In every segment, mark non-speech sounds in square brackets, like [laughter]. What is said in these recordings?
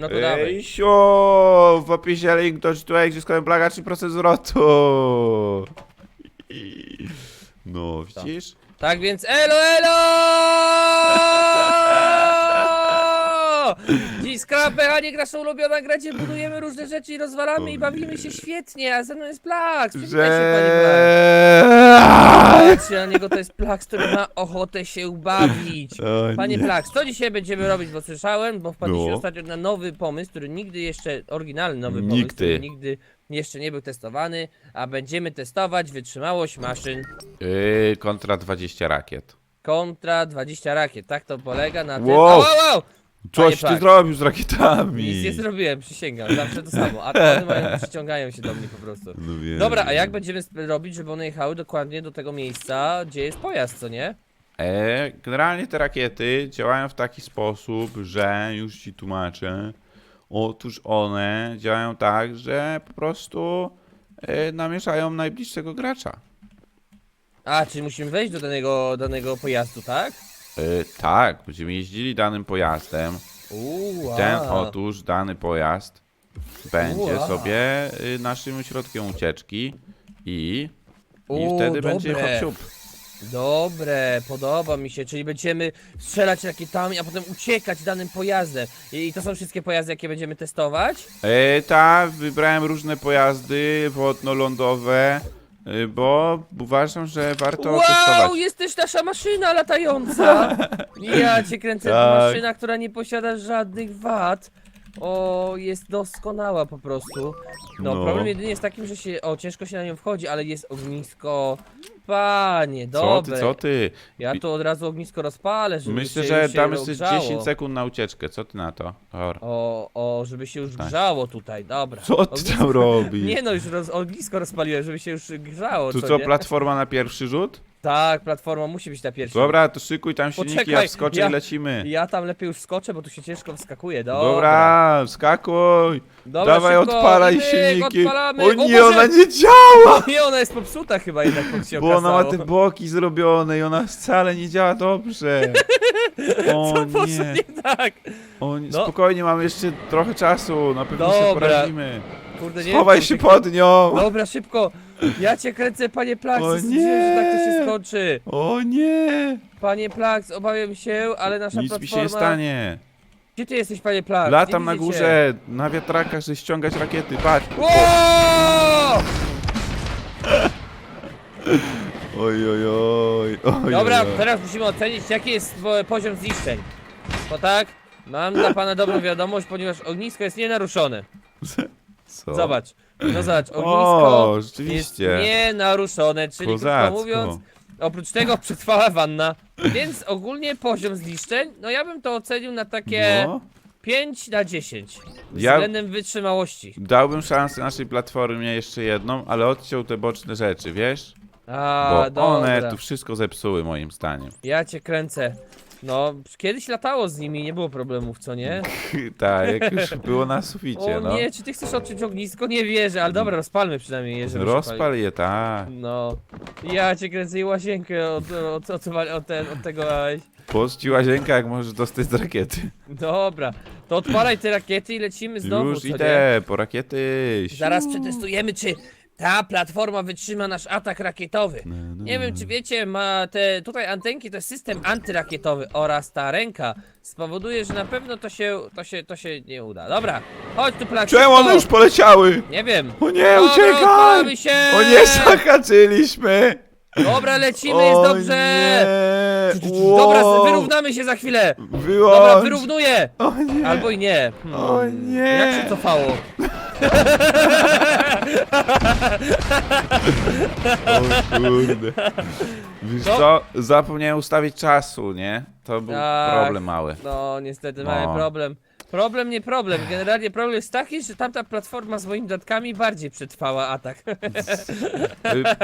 No to dawaj. Sio, w opisie link do tytułek, gdzie składam plaga 3% zwrotu. No, widzisz? Tak więc elo, elo! Dziś skrapę, a nie nasza ulubiona gra, gdzie budujemy różne rzeczy i rozwalamy i bawimy się świetnie, a ze mną jest Plax. Przywitaj się, panie Plax. Patrzcie na [laughs] niego, to jest Plax, który ma ochotę się bawić. O Panie nie. Plax, co dzisiaj będziemy robić, bo słyszałem, bo wpadliście No. ostatnio na nowy pomysł, który nigdy jeszcze, oryginalny nowy pomysł, Nigdy. który nigdy jeszcze nie był testowany, a będziemy testować wytrzymałość maszyn Yy, kontra 20 rakiet. kontra 20 rakiet, tak to polega na tym... Wow. Au! Coś ty zrobił z rakietami. Nic nie zrobiłem, przysięgam, zawsze to samo, a [laughs] one mają, przyciągają się do mnie po prostu. No wiem. Dobra, a jak będziemy sp- robić, żeby one jechały dokładnie do tego miejsca, gdzie jest pojazd, co nie? E, generalnie te rakiety działają w taki sposób, że już ci tłumaczę. Otóż one działają tak, że po prostu e, namierzają najbliższego gracza. A, czyli musimy wejść do danego, danego pojazdu, tak? E, tak, będziemy jeździli danym pojazdem. Uuu, Ten otóż dany pojazd będzie Ua. sobie y, naszym środkiem ucieczki i, i U, wtedy będzie dobre. hop Dobre, podoba mi się, czyli będziemy strzelać rakietami, a potem uciekać danym pojazdem. I, I to są wszystkie pojazdy, jakie będziemy testować? E, tak, wybrałem różne pojazdy wodno-lądowe, y, bo uważam, że warto wow, testować. jest też nasza maszyna latająca! [laughs] Ja cię kręcę, Tak. maszyna, która nie posiada żadnych wad. O, jest doskonała po prostu. No, No. problem jedynie jest takim, że się, o, ciężko się na nią wchodzi, ale jest ognisko. Panie, Co dobre. ty, co ty? Ja tu od razu ognisko rozpalę, żeby Myślę, się, że już się damy sobie rozgrzało. 10 sekund na ucieczkę, co ty na to? Or. O, o, żeby się już Tak. grzało tutaj, dobra. Co ty Ognisko- tam robisz? Nie no, już roz, ognisko rozpaliłem, żeby się już grzało, Tu co, co, nie? platforma na pierwszy rzut? Tak, platforma musi być na pierwszy. Dobra, to szykuj tam silniki, ja Poczekaj, wskoczę ja- i lecimy. Ja tam lepiej już skoczę, bo tu się ciężko wskakuje, dobra. Dobra, wskakuj! Dobra, Dawaj, szybko, odpalaj myk, silniki! Odpalamy. O nie, Boże! ona nie działa! [laughs] Nie, ona jest popsuta chyba jednak, jak się Bo ona ma okazało. te boki zrobione i ona wcale nie działa dobrze. [laughs] O poszło nie, nie tak? o nie. No. spokojnie, mamy jeszcze trochę czasu, na pewno sobie Dobra. poradzimy. Kurde, nie Schowaj wiem, się pod nią! Dobra, szybko. Ja cię kręcę, panie Plax, O stwierdziłem, że tak to się nie. skończy. O nie! Panie Plax, obawiam się, ale nasza Nic mi platforma... się nie stanie. Gdzie ty jesteś, panie Plax? Latam na górze, na wiatrakach, żeby ściągać rakiety, patrz. [laughs] Oj, oj, oj, oj, Dobra, oj, oj. teraz musimy ocenić, jaki jest e, poziom zniszczeń. Bo tak, mam dla pana dobrą wiadomość, ponieważ ognisko jest nienaruszone. [laughs] Co? Zobacz, no zobacz, ognisko O, jest rzeczywiście. nienaruszone, czyli krótko mówiąc, oprócz tego [laughs] przetrwała wanna, więc ogólnie poziom zniszczeń, no ja bym to ocenił na takie No. 5 na 10 Ja- względem wytrzymałości. Dałbym szansę naszej platformie jeszcze jedną, ale odciął te boczne rzeczy, wiesz? A, Bo dobra. one tu wszystko zepsuły moim zdaniem. Ja cię kręcę. No, kiedyś latało z nimi, nie było problemów, co nie? [laughs] tak, jak już było na suficie, O no. nie, czy ty chcesz odciąć ognisko? Nie wierzę, ale dobra, rozpalmy przynajmniej je, żeby się Rozpal je, tak. No. Ja cię kręcę i łazienkę od, od, od, od, ten, od tego... aj. Poczci łazienka, jak możesz dostać z rakiety. Dobra, to odpalaj te rakiety i lecimy znowu, Już co nie? idę, po rakiety. Zaraz przetestujemy, czy ta platforma wytrzyma nasz atak rakietowy. No, no, Nie wiem, czy wiecie, ma te tutaj antenki, to jest system antyrakietowy oraz ta ręka spowoduje, że na pewno to się, to się, to się nie uda. Dobra, chodź tu plak. Czemu one już poleciały? Nie wiem. O nie, Dobra, uciekaj! odpalamy się! O nie, zahaczyliśmy! Dobra, lecimy, jest dobrze! Nie. Dobra, wyrównamy się za chwilę! Wyłącz. Dobra, wyrównuję! O nie! Albo i nie. Hmm. O nie! Jak się cofało? O kurde. Wiesz Co? co? Zapomniałem ustawić czasu, nie? To był Tak. problem mały. No, niestety No. mamy problem. Problem, nie problem. Generalnie problem jest taki, że tamta platforma z moimi dodatkami bardziej przetrwała atak.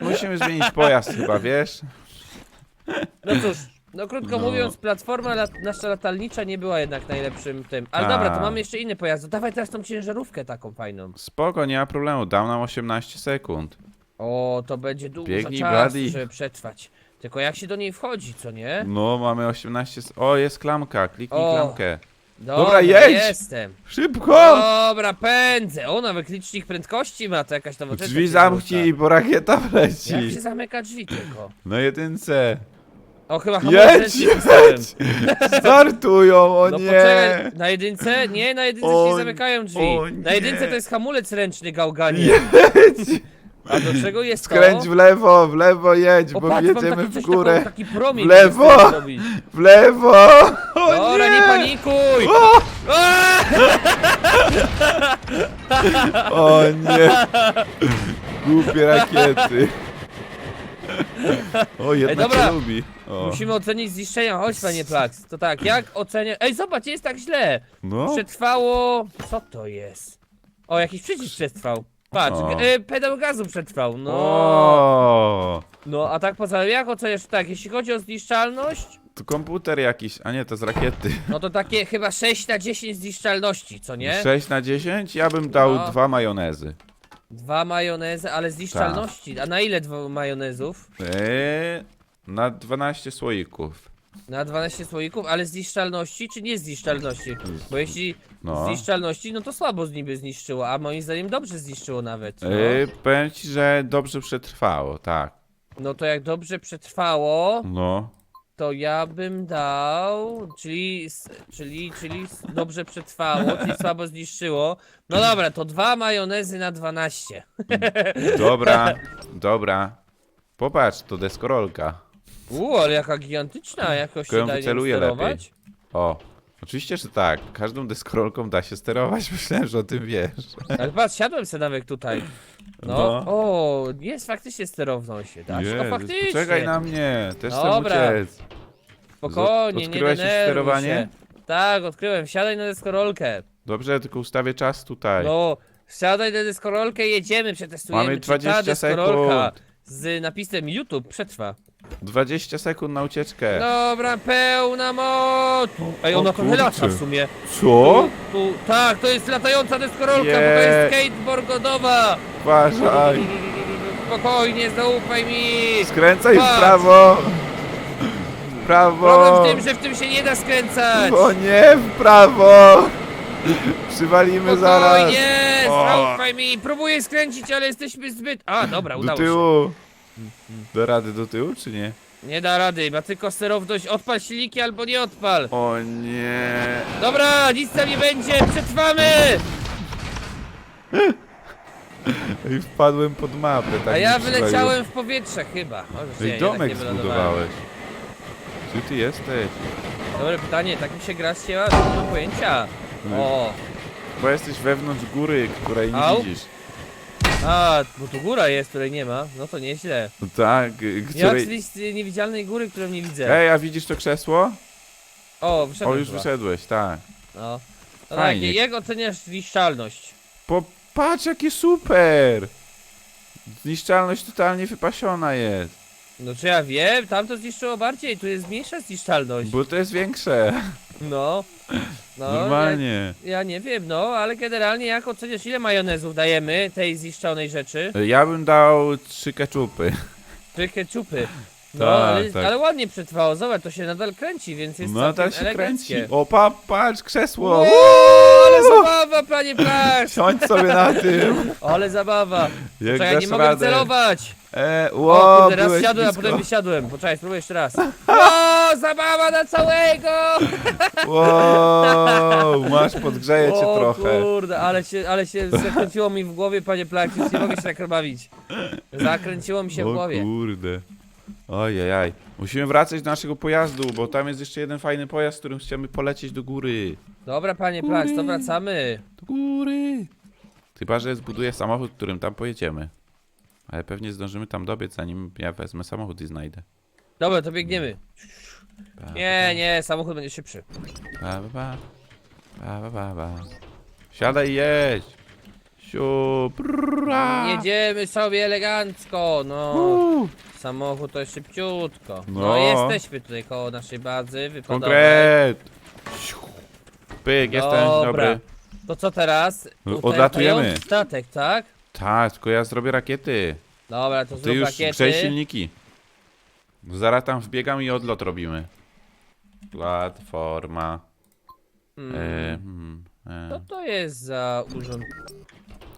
Y, [laughs] Musimy zmienić pojazd chyba, wiesz? No cóż, no krótko No. mówiąc, platforma lat, nasza latalnicza nie była jednak najlepszym tym. Ale dobra, to mamy jeszcze inny pojazd. Dawaj teraz tą ciężarówkę taką fajną. Spoko, nie ma problemu, dam nam 18 sekund. O, to będzie dużo Biegnij, Brady. żeby przetrwać. Tylko jak się do niej wchodzi, co nie? No, mamy 18... s- O, jest klamka, kliknij O. klamkę. Dobra, Dobra, jedź! jestem. Szybko! Dobra, pędzę. O, nawet licznik prędkości ma, to jakaś nowoczesna Drzwi zamknij, bo rakieta Jak wleci. się zamyka drzwi tylko? Na jedynce. O, chyba hamulec Jedź, wstałem. jedź! [laughs] Startują, o No nie! poczekaj, na jedynce? Nie, na jedynce się O, nie zamykają drzwi. o Na nie. jedynce to jest hamulec ręczny, gałganie. Jedź! A do czego jest Skręć to? w lewo, w lewo jedź, O, bo patrz, mam jedziemy taki, w coś górę. Taką, taki promień. W lewo. chce zrobić. W lewo! O Dobra, nie, nie! panikuj! O! O nie! Głupie rakiety. O, jedna Ej, dobra. cię lubi. O. Musimy ocenić zniszczenia. Chodź, panie Plax. To tak, jak ocenię... Ej, zobacz, nie jest tak źle. No, Przetrwało... Co to jest? O, jakiś przycisk przetrwał. Patrz, O. y, pedał gazu przetrwał, no. o, No, a tak poza jak oceniasz tak, jeśli chodzi o zniszczalność, to komputer jakiś, a nie, to z rakiety. no to takie chyba 6 na 10 zniszczalności, co nie? 6 na 10? Ja bym dał No. dwa majonezy. Dwa majonezy, ale zniszczalności. A na ile dwa majonezów? Eee, na 12 słoików. Na 12 słoików, ale zniszczalności czy nie zniszczalności? Bo jeśli No. zniszczalności, no to słabo z niby zniszczyło, a moim zdaniem dobrze zniszczyło nawet. No, Eee, powiem ci, że dobrze przetrwało, tak. no to jak dobrze przetrwało, No. to ja bym dał, czyli, s- czyli, czyli s- dobrze przetrwało, czyli słabo zniszczyło. No dobra, to dwa majonezy na 12. Dobra, dobra. Popatrz, to deskorolka. Uuu, ale jaka gigantyczna, jakoś się Tylko ją da nią wyceluję sterować. O, oczywiście, że tak. Każdą deskorolką da się sterować. [laughs] Myślałem, że o tym wiesz. Ale patrz, siadłem sobie nawet tutaj. No, No. o, jest faktycznie sterowność się da. się- O, Jezus, faktycznie. poczekaj na mnie, też chcę Dobra. uciec. Spokojnie, nie Odkryłeś już denerwuj sterowanie? się. Tak, odkryłem. Siadaj na deskorolkę. Dobrze, tylko ustawię czas tutaj. No, siadaj na deskorolkę, jedziemy, przetestujemy, Mamy czy ta 20 deskorolka sekund. z napisem YouTube przetrwa. 20 sekund na ucieczkę. Dobra, pełna moc! Ej, O ona trochę kurczę. lata w sumie. Co? Tu, tu, tak, to jest latająca deskorolka, bo to Je. jest skateboardowa. Uważaj. Spokojnie, zaufaj mi. Skręcaj w Patrz. prawo. W prawo. Problem w tym, że w tym się nie da skręcać. O nie, w prawo. Przywalimy zaraz. Spokojnie, O. zaufaj mi. Próbuję skręcić, ale jesteśmy zbyt... A, dobra, Do udało się. tyłu. Do rady do tyłu, czy nie? Nie da rady, ma tylko sterowność. Odpal silniki albo nie odpal. O nie. Dobra, nic tam nie będzie, przetrwamy! I wpadłem pod mapę. Tak A ja przywaliło. wyleciałem w powietrze chyba. Nie, Ej, jednak domek nie wylądowałem. zbudowałeś. Gdzie ty jesteś? Dobre pytanie, tak mi się gra ścięła, nie mam pojęcia. O, Bo jesteś wewnątrz góry, której nie Au. widzisz. A, bo tu góra jest, której nie ma, no to nieźle. No Tak, y, Nie ma której... czyli z niewidzialnej góry, którą nie widzę. Ej, a widzisz to krzesło? O, O, wyszedłem już chyba. wyszedłeś, tak. No. No tak, Fajnie. jak oceniasz zniszczalność? Popatrz, jakie super! Zniszczalność totalnie wypasiona jest. No czy ja wiem, tam to zniszczyło bardziej, tu jest mniejsza zniszczalność. Bo to jest większe. No. No, Normalnie. Ja, ja nie wiem, no, ale generalnie jak oceniasz, ile majonezów dajemy tej zniszczonej rzeczy? Ja bym dał trzy keczupy. Czy keczupy. No, Tak, ale, tak. ale ładnie przetrwało, zobacz, to się nadal kręci, więc jest No całkiem tak się eleganckie. kręci. O, pa, patrz, krzesło! Wow, ale zabawa, panie Plax! Siądź sobie na tym. [laughs] Ale zabawa! Jak Czekaj, nie dasz mogę radę. celować! E, O ło, kurde, raz byłeś wsiadłem, a blisko. potem wysiadłem. Poczekaj, spróbuję jeszcze raz. O, zabawa na całego! Wow, masz, podgrzeje cię o trochę. kurde, ale się, ale się zakręciło mi w głowie, panie już nie mogę się tak bawić. Zakręciło mi się w O głowie. kurde. Ojej, musimy wracać do naszego pojazdu, bo tam jest jeszcze jeden fajny pojazd, którym chcemy polecieć do góry. Dobra, panie Plax, to wracamy. Do góry. Chyba, że zbuduję samochód, którym tam pojedziemy. Ale pewnie zdążymy tam dobiec, zanim ja wezmę samochód i znajdę. Dobra, to biegniemy. Pa, Nie, nie, samochód będzie szybszy. Pa, pa, pa, pa, pa, pa. Siadaj i jedź. Siu, prrra. Jedziemy sobie elegancko, no. Uuu, Samochód to jest szybciutko. No, No. jesteśmy tutaj koło naszej bazy wypadowej. Konkret. Siu. Pyk, jestem Dobra. dobry. To co teraz? No, odlatujemy. Statek, tak? Tak, tylko ja zrobię rakiety. Dobra, to Ty zrób już rakiety. grzej silniki. Zaraz tam wbiegam i odlot robimy. Platforma. Hmm. E, hmm, Co e, to jest za urząd?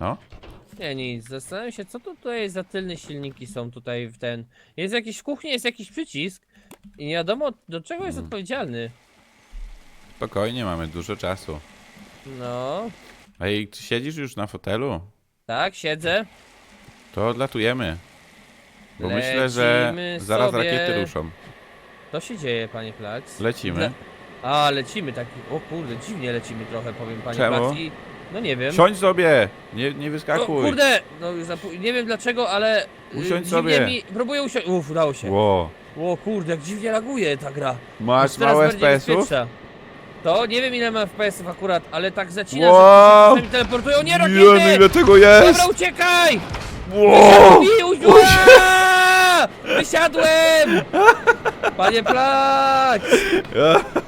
no? Nie, nic. Zastanawiam się, co to tutaj za tylne silniki są tutaj w ten. Jest jakiś w kuchni, jest jakiś przycisk. I nie wiadomo, do czego jest Hmm. odpowiedzialny. Spokojnie, mamy dużo czasu. No, Ej, czy siedzisz już na fotelu? Tak, siedzę. To odlatujemy. Bo myślę, że Lecimy zaraz sobie. rakiety ruszą. Co się dzieje, panie Plaks? Lecimy. Le- A, lecimy tak. O kurde, dziwnie lecimy trochę, powiem panie Czemu? Plaks. I... No nie wiem. Siądź sobie! Nie, nie No, wyskakuj! kurde, no już zapu- nie wiem dlaczego, ale. y, Usiądź dziwnie sobie. Mi... Próbuję usiąść. Uf, udało się. Ło. O kurde, jak dziwnie laguje ta gra. Masz Jest coraz mało bardziej FPS-ów? bezpieczna. To nie wiem ile mam FPS-ów akurat, ale tak zacina, Wow. że czasami teleportują. Nie rakiety! ile tego jest! Dobra, uciekaj! Ło! Wysiadłem! Wysiadłem! Panie Plak!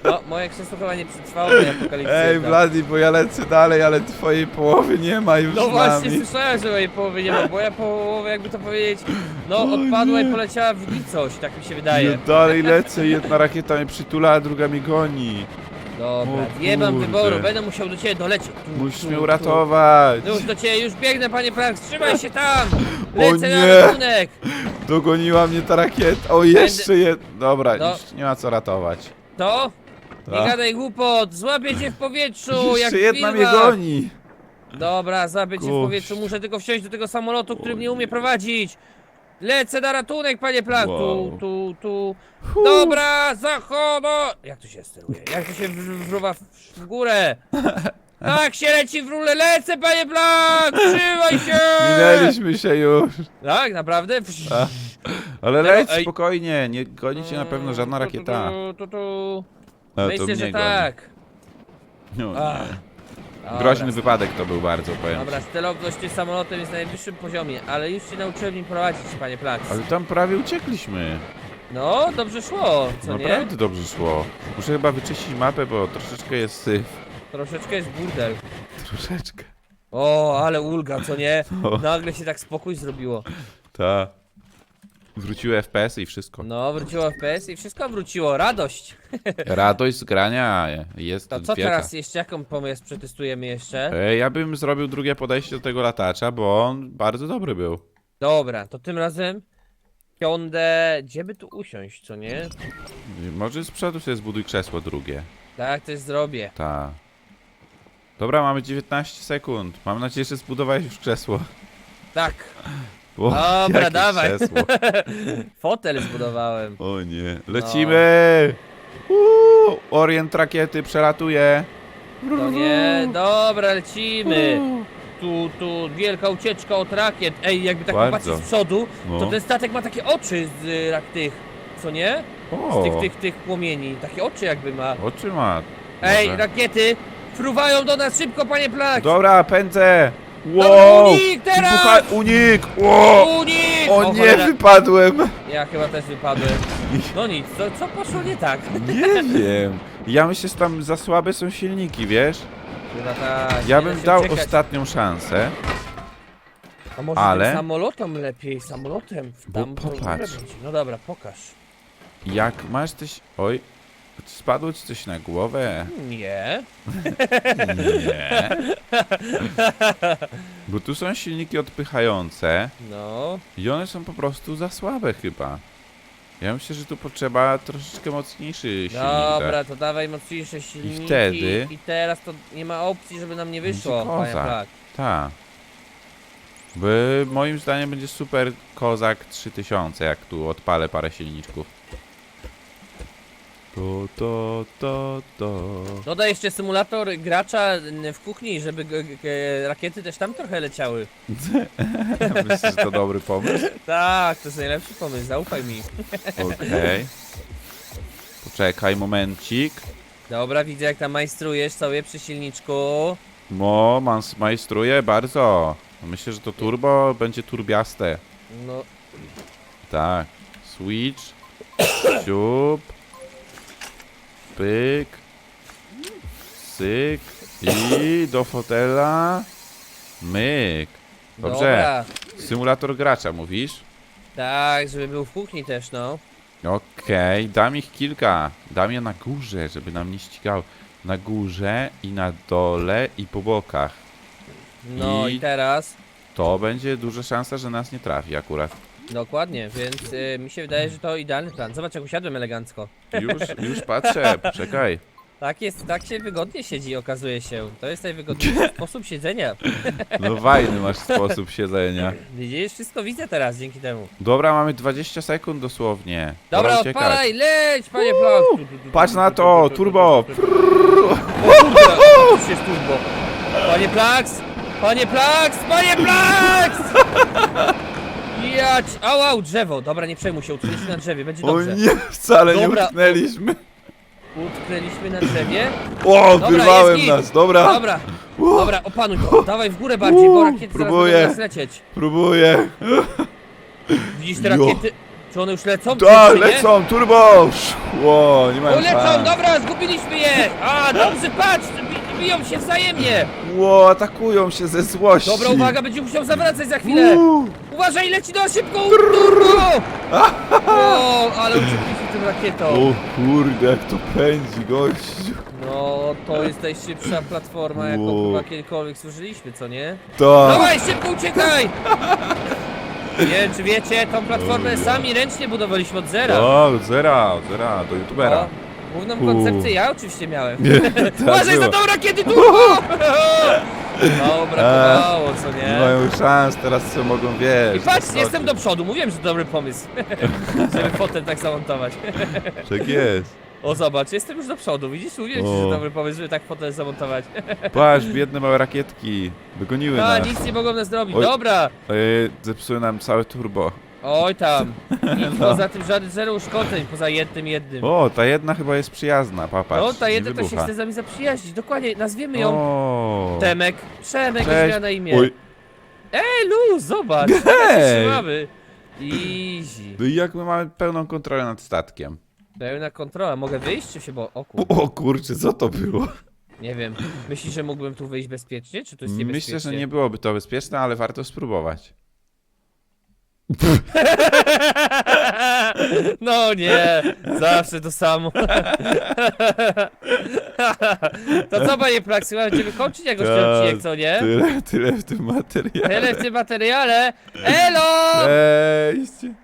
No, moje krzesło chyba nie przetrwało tej apokalipsy. Ej. Blady, bo ja lecę dalej, ale twojej połowy nie ma już No z właśnie, nami. słyszałem, że mojej połowy nie ma, bo ja połowę, jakby to powiedzieć, no odpadła i poleciała w nicość, tak mi się Ja wydaje. dalej lecę, jedna rakieta mnie przytula, a druga mnie goni. Dobra, O nie mam kurde. wyboru, będę musiał do ciebie dolecieć. Tu, Musisz tu, mnie tu. uratować. No już do ciebie, już biegnę, panie Plank, trzymaj się tam! [laughs] O Lecę nie. na ratunek! Dogoniła mnie ta rakieta. O, jeszcze jed... Dobra, No. już nie ma co ratować. To? Nie Tak. gadaj głupot, złapię cię w powietrzu, jak Jeszcze jedna mnie goni. Dobra, złapię cię w powietrzu, muszę tylko wsiąść do tego samolotu, który mnie umie prowadzić. Lecę na ratunek, panie Plank, tu, Wow. tu, tu. Dobra, zachodo! Jak to się steruje? Jak to się w- wruwa w, w górę? [laughs] Tak się leci w rulę, lecę, panie Plank! Trzymaj się! Minęliśmy się już. Tak, naprawdę? A, Ale Tego- leć ej. spokojnie, nie goni cię na pewno żadna tu, rakieta. Tu, tu, tu. A, to Myślę, mnie że goni. tak. No, nie. Groźny wypadek to był bardzo, powiem. Dobra, celowność tym samolotem jest na najwyższym poziomie, ale już się nauczyłem nim prowadzić, panie Plaks. Ale tam prawie uciekliśmy. No, dobrze szło, co nie? Naprawdę dobrze szło. Muszę chyba wyczyścić mapę, bo troszeczkę jest syf. Troszeczkę jest burdel. Troszeczkę. O, ale ulga, co nie? [laughs] O. Nagle się tak spokój zrobiło. Ta. Wróciły FPS i wszystko. No, wróciło FPS i wszystko wróciło, radość. [laughs] Radość z grania jest To co wielka. teraz jeszcze, jaką pomysł przetestujemy jeszcze? Ja bym zrobił drugie podejście do tego latacza, bo on bardzo dobry był. Dobra, to tym razem Hyundai, gdzie by tu usiąść, co nie? Może z przodu sobie zbuduj krzesło drugie. Tak, też zrobię. Ta. Dobra, mamy 19 sekund. Mam nadzieję, że zbudowałeś już krzesło. Tak, Bo Dobra, jakie dawaj. Krzesło. [laughs] fotel zbudowałem. O nie. Lecimy! Uuu, orient rakiety przelatuje. No nie, dobra, lecimy. Tu, tu, wielka ucieczka od rakiet. Ej, jakby tak Bardzo. popatrzeć z przodu, No. to ten statek ma takie oczy z y, tych, co nie? Z O, tych, tych, tych płomieni. Takie oczy jakby ma. oczy ma. Ej, Może. rakiety! Fruwają do nas szybko, panie Plak! Dobra, pędzę! Wow! unik teraz! Wybucha- Unik! Wow! Unik! O nie, cholera. wypadłem! Ja chyba też wypadłem. No nic, co, co poszło nie tak? Nie wiem. Ja myślę, że tam za słabe są silniki, wiesz? Chyba tak. Ja nie da bym się dał uciekać. ostatnią szansę. A może ale- tym samolotem lepiej, samolotem. Bo popatrz. będzie. No dobra, pokaż. Jak masz coś... Oj, spadło ci coś na głowę? Nie. Nie. Bo tu są silniki odpychające No. i one są po prostu za słabe chyba. Ja myślę, że tu potrzeba troszeczkę mocniejszy silnik. Dobra, tak? to dawaj mocniejsze silniki. wtedy- I teraz to nie ma opcji, żeby nam nie wyszło, Będzie panie kozak. Plak. Tak. Bo moim zdaniem będzie super kozak 3000, jak tu odpalę parę silniczków. To, to, to, to. Dodaj jeszcze symulator gracza n- w kuchni, żeby g- g- rakiety też tam trochę leciały. [laughs] Myślę, że to dobry pomysł. [laughs] Tak, to jest najlepszy pomysł, zaufaj mi. Okej. Poczekaj momencik. Dobra, widzę jak tam majstrujesz sobie przy silniczku. Mo, man majstruje bardzo. Myślę, że to turbo będzie turbiaste. No, Tak. Switch. [coughs] Siup. Pyk. Syk. I do fotela. Myk. Dobrze. dobra. Symulator gracza mówisz? Tak, żeby był w kuchni też, no. Okej, dam ich kilka. Dam je na górze, żeby nam nie ścigały. na górze i na dole i po bokach. No I- i teraz... To będzie duża szansa, że nas nie trafi akurat. Dokładnie, więc y, mi się wydaje, że to idealny plan. Zobacz, jak usiadłem elegancko. Już, [laughs] już patrzę, poczekaj. Tak jest, tak się wygodnie siedzi, okazuje się. To jest najwygodniejszy [laughs] sposób siedzenia. No fajny masz sposób siedzenia. Widzisz, wszystko widzę teraz dzięki temu. Dobra, mamy 20 sekund dosłownie. Pora Dobra, uciekać. odpalaj, leć, panie Plak! Patrz na to, turbo! [laughs] Już jest turbo. Panie Plax! Panie Plax! Panie Plax! Jać! Au, au, drzewo! Dobra, nie przejmuj się, utknęliśmy na drzewie, będzie O dobrze. nie, wcale nie Dobra. utknęliśmy. Utknęliśmy na drzewie. O, Dobra, wyrwałem jest git. nas, dobra. Dobra, dobra, opanuj to. Dawaj w górę bardziej, bo Uuu, rakiety zaraz próbuję. będą nas lecieć. Próbuję. Widzisz te Jo. rakiety? Czy one już lecą? Tak, czy nie? lecą, turbo! Ło, nie O, mają lecą, szans. dobra, zgubiliśmy je! A, dobrze, patrz, bi biją się wzajemnie! Ło, atakują się ze złości. Dobra, uwaga, będzie musiał zawracać za chwilę! Uuu. Uważaj, leci do szybko! Turbo! O, ale uciekliśmy tym rakietą. O kurde, jak to pędzi, gościu. No, to jest najszybsza platforma, jaką Wow. chyba kiedykolwiek słyszeliśmy, co nie? Tak. Dawaj, szybko uciekaj! Nie wiem, czy wiecie, tą platformę sami ręcznie budowaliśmy od zera. O, od zera, od zera, do youtubera. O, Główną koncepcję ja oczywiście miałem. [laughs] tak Uważaj za było. tą rakiety [laughs] turbo! No, brakowało, co Nie nie? mają szans, teraz co mogą wiesz. I patrz, zaskoczyć. jestem do przodu, mówiłem, że to dobry pomysł. [laughs] Żeby potem tak zamontować. [laughs] Tak jest. O, zobacz, jestem już do przodu, widzisz? Mówiłem ci, że O. to dobry pomysł, żeby tak fotel zamontować. [laughs] Patrz, biedne małe rakietki. Dogoniły A, nas. nic nie mogą nas zrobić. Oj. Dobra! Yy, zepsuły nam całe turbo. Oj tam. [laughs] Nic No. poza tym żaden zero uszkodzeń, poza jednym jednym. O, ta jedna chyba jest przyjazna, papatrz. No, ta jedna to się chce z nami zaprzyjaźnić. Dokładnie, nazwiemy ją O. Temek. Przemek Cześć. miała na imię. Oj, Ej, luz, zobacz. Hej. tak się trzymamy. Easy. no i jak my mamy pełną kontrolę nad statkiem? Pełna kontrola. Mogę wyjść, czy się bo... O kur... O kurczę, co to było? Nie wiem. Myślisz, że mógłbym tu wyjść bezpiecznie, czy to jest niebezpiecznie? Myślę, że nie byłoby to bezpieczne, ale warto spróbować. No nie, zawsze to samo. To co, panie Plaksy, będziemy kończyć jakoś ten Tak, odcinek, co nie? Tyle, tyle w tym materiale. Tyle w tym materiale. Elo! Cześć!